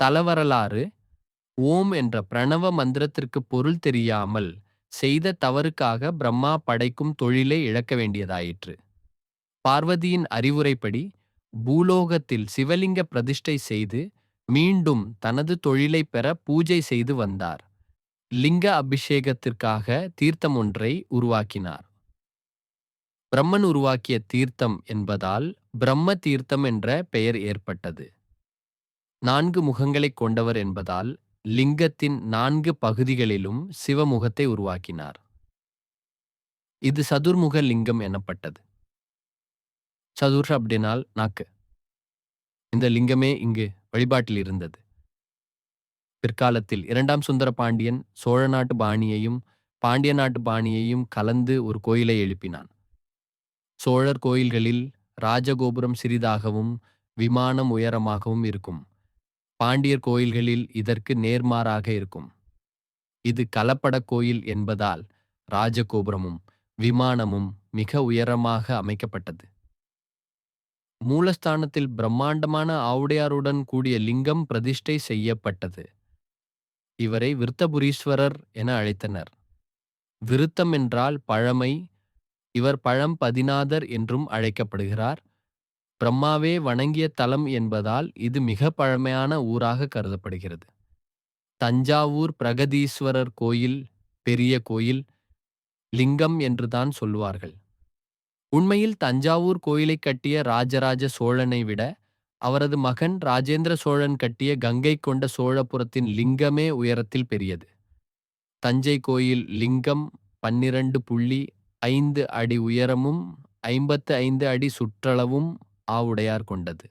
தலவரலாறு ஓம் என்ற பிரணவ மந்திரத்திற்கு பொருள் தெரியாமல் செய்த தவறுக்காக பிரம்மா படைக்கும் தொழிலை இழக்க வேண்டியதாயிற்று. பார்வதியின் அறிவுரைப்படி பூலோகத்தில் சிவலிங்க பிரதிஷ்டை செய்து மீண்டும் தனது தொழிலை பெற பூஜை செய்து வந்தார். லிங்க அபிஷேகத்திற்காக தீர்த்தம் ஒன்றை உருவாக்கினார். பிரம்மன் உருவாக்கிய தீர்த்தம் என்பதால் பிரம்ம தீர்த்தம் என்ற பெயர் ஏற்பட்டது. நான்கு முகங்களைக் கொண்டவர் என்பதால் லிங்கத்தின் நான்கு பகுதிகளிலும் சிவமுகத்தை உருவாக்கினார். இது சதுர்முக லிங்கம் எனப்பட்டது. சதுர் அப்படினால் நாக்கு. இந்த லிங்கமே இங்கு வழிபாட்டில் இருந்தது. பிற்காலத்தில் இரண்டாம் சுந்தர பாண்டியன் சோழ நாட்டு பாணியையும் பாண்டிய நாட்டு பாணியையும் கலந்து ஒரு கோயிலை எழுப்பினான். சோழர் கோயில்களில் ராஜகோபுரம் சிறிதாகவும் விமானம் உயரமாகவும் இருக்கும். பாண்டியர் கோயில்களில் இதற்கு நேர்மாறாக இருக்கும். இது கலப்பட கோயில் என்பதால் ராஜகோபுரமும் விமானமும் மிக உயரமாக அமைக்கப்பட்டது. மூலஸ்தானத்தில் பிரம்மாண்டமான ஆவுடையாருடன் கூடிய லிங்கம் பிரதிஷ்டை செய்யப்பட்டது. இவரை விருத்தபுரீஸ்வரர் என அழைத்தனர். விருத்தம் என்றால் பழமை இவர் பழம் பதினாதர் என்றும் அழைக்கப்படுகிறார். பிரம்மாவே வணங்கிய தலம் என்பதால் இது மிக பழமையான ஊராக கருதப்படுகிறது. தஞ்சாவூர் பிரகதீஸ்வரர் கோயில் பெரிய கோயில் லிங்கம் என்றுதான் சொல்லுவார்கள் உண்மையில் தஞ்சாவூர் கோயிலை கட்டிய ராஜராஜ சோழனை விட அவரது மகன் ராஜேந்திர சோழன் கட்டிய கங்கை கொண்ட சோழபுரத்தின் லிங்கமே உயரத்தில் பெரியது. தஞ்சை கோயில் லிங்கம் பன்னிரண்டு புள்ளி ஐந்து அடி உயரமும் ஐம்பத்து ஐந்து அடி சுற்றளவும் ஆவுடையார் கொண்டது.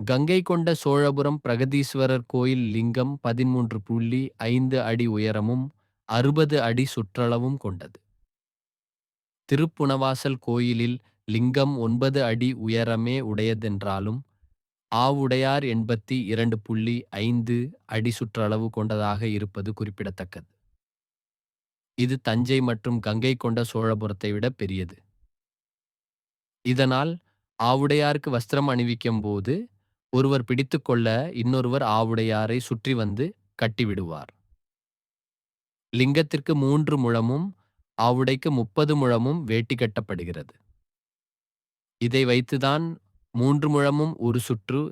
கங்கை கொண்ட சோழபுரம் பிரகதீஸ்வரர் கோயில் லிங்கம் பதிமூன்று புள்ளி ஐந்து அடி உயரமும் அறுபது அடி சுற்றளவும் கொண்டது. திருப்புணவாசல் கோயிலில் லிங்கம் ஒன்பது அடி உயரமே உடையதென்றாலும் ஆவுடையார் எண்பத்தி இரண்டு புள்ளி ஐந்து அடி சுற்றளவு கொண்டதாக இருப்பது குறிப்பிடத்தக்கது. இது தஞ்சை மற்றும் கங்கை கொண்ட சோழபுரத்தை விட பெரியது. இதனால் ஆவுடையாருக்கு வஸ்திரம் அணிவிக்கும் போது ஒருவர் பிடித்துக்கொள்ள இன்னொருவர் ஆவுடையாரை சுற்றி வந்து கட்டிவிடுவார். லிங்கத்திற்கு மூன்று முழமும் ஆவுடைக்கு முப்பது முழமும் வேட்டி கட்டப்படுகிறது. இதை வைத்துதான் மூன்று முழமும் ஒரு சுற்று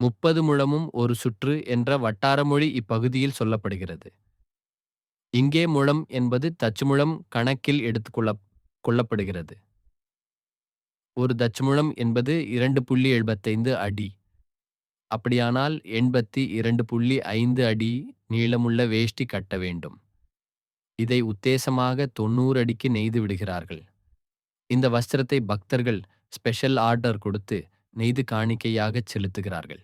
முப்பது முழமும் ஒரு சுற்று என்ற வட்டாரமொழி இப்பகுதியில் சொல்லப்படுகிறது. இங்கே முழம் என்பது தச்சுமுழம் கணக்கில் எடுத்துக்கொள்ள கொள்ளப்படுகிறது. ஒரு தச்சுமுழம் என்பது இரண்டு புள்ளி எழுபத்தைந்து அடி. அப்படியானால் எண்பத்தி இரண்டு புள்ளி ஐந்து அடி நீளமுள்ள வேஷ்டி கட்ட வேண்டும். இதை உத்தேசமாக தொண்ணூறு அடிக்கு நெய்து விடுகிறார்கள். இந்த வஸ்திரத்தை பக்தர்கள் ஸ்பெஷல் ஆர்டர் கொடுத்து நெய்து காணிக்கையாக செலுத்துகிறார்கள்.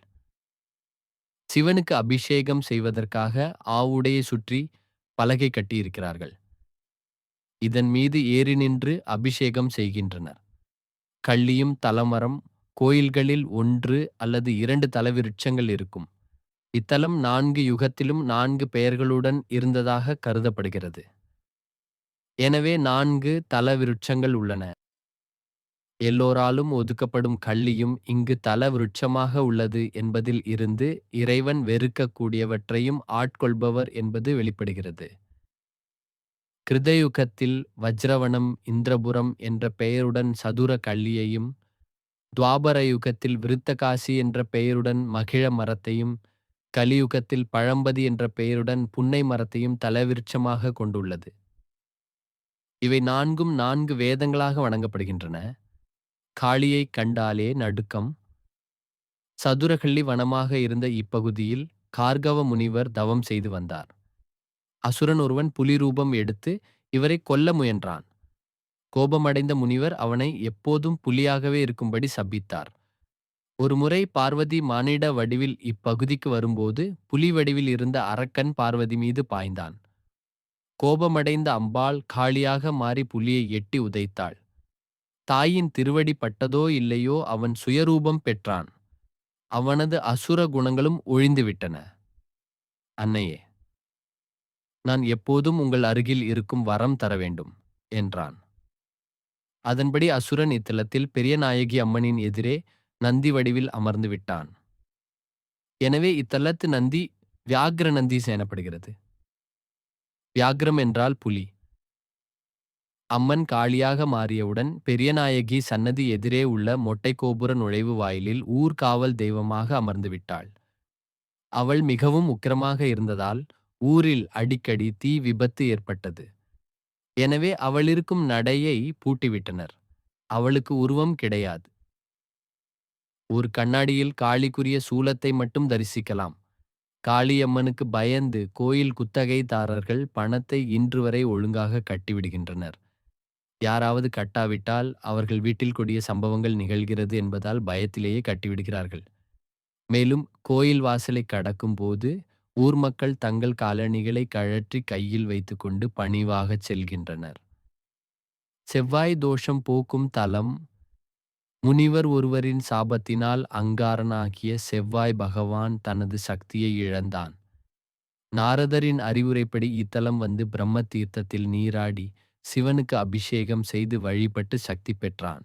சிவனுக்கு அபிஷேகம் செய்வதற்காக ஆவுடையை சுற்றி பலகை கட்டியிருக்கிறார்கள். இதன் மீது ஏறி நின்று அபிஷேகம் செய்கின்றனர். கள்ளியும் தலமரம் கோயில்களில் ஒன்று அல்லது இரண்டு தலவிருட்சங்கள் இருக்கும். இத்தலம் நான்கு யுகத்திலும் நான்கு பெயர்களுடன் இருந்ததாக கருதப்படுகிறது. எனவே நான்கு தலவிருட்சங்கள் உள்ளன. எல்லோராலும் ஒதுக்கப்படும் கள்ளியும் இங்கு தல விருட்சமாக உள்ளது என்பதில் இருந்து இறைவன் வெறுக்கக்கூடியவற்றையும் ஆட்கொள்பவர் என்பது வெளிப்படுகிறது. கிருதயுகத்தில் வஜ்ரவனம் இந்திரபுரம் என்ற பெயருடன் சதுர கள்ளியையும் துவாபர யுகத்தில் விருத்தகாசி என்ற பெயருடன் மகிழ மரத்தையும் கலியுகத்தில் பழம்பதி என்ற பெயருடன் புன்னை மரத்தையும் தலவிருட்சமாக கொண்டுள்ளது. இவை நான்கும் நான்கு வேதங்களாக வணங்கப்படுகின்றன. காளியை கண்டாலே நடுக்கம். சதுரகள்ளி வனமாக இருந்த இப்பகுதியில் கார்கவ முனிவர் தவம் செய்து வந்தார். அசுரன் ஒருவன் புலி ரூபம் எடுத்து இவரை கொல்ல முயன்றான். கோபமடைந்த முனிவர் அவனை எப்போதும் புலியாகவே இருக்கும்படி சபித்தார். ஒருமுறை பார்வதி மானிட வடிவில் இப்பகுதிக்கு வரும்போது புலி வடிவில் இருந்த அரக்கன் பார்வதி மீது பாய்ந்தான். கோபமடைந்த அம்பாள் காளியாக மாறி புலியை எட்டி உதைத்தாள். தாயின் திருவடி பட்டதோ இல்லையோ அவன் சுயரூபம் பெற்றான். அவனது அசுர குணங்களும் ஒழிந்துவிட்டன. அன்னையே. நான் எப்போதும் உங்கள் அருகில் இருக்கும் வரம் தர வேண்டும் என்றான். அதன்படி அசுரன் இத்தலத்தில் பெரிய நாயகி அம்மனின் எதிரே நந்தி வடிவில் அமர்ந்து விட்டான். எனவே இத்தலத்து நந்தி வியாகிர நந்தி சேனப்படுகிறது. வியாகிரம் என்றால் புலி. அம்மன் காளியாக மாறியவுடன் பெரியநாயகி சன்னதி எதிரே உள்ள மொட்டை கோபுர நுழைவு வாயிலில் ஊர்காவல் தெய்வமாக அமர்ந்து விட்டாள். அவள் மிகவும் உக்கிரமாக இருந்ததால் ஊரில் அடிக்கடி தீ விபத்து ஏற்பட்டது. எனவே அவளிருக்கும் நடையை பூட்டிவிட்டனர். அவளுக்கு உருவம் கிடையாது. ஒரு கண்ணாடியில் காளிக்குரிய சூலத்தை மட்டும் தரிசிக்கலாம். காளியம்மனுக்கு பயந்து கோயில் குத்தகைதாரர்கள் பணத்தை இன்று வரை ஒழுங்காக கட்டிவிடுகின்றனர். யாராவது கட்டாவிட்டால் அவர்கள் வீட்டில் கொடிய சம்பவங்கள் நிகழ்கிறது என்பதால் பயத்திலேயே கட்டிவிடுகிறார்கள். மேலும் கோயில் வாசலை கடக்கும் போது ஊர் மக்கள் தங்கள் காலணிகளை கழற்றி கையில் வைத்துக்கொண்டு பணிவாகச் செல்கின்றனர். செவ்வாய் தோஷம் போக்கும் தலம் முனிவர் ஒருவரின் சாபத்தினால் அங்காரனாகிய செவ்வாய் பகவான் தனது சக்தியை இழந்தான். நாரதரின் அறிவுரைப்படி இத்தலம் வந்து பிரம்ம தீர்த்தத்தில் நீராடி சிவனுக்கு அபிஷேகம் செய்து வழிபட்டு சக்தி பெற்றான்.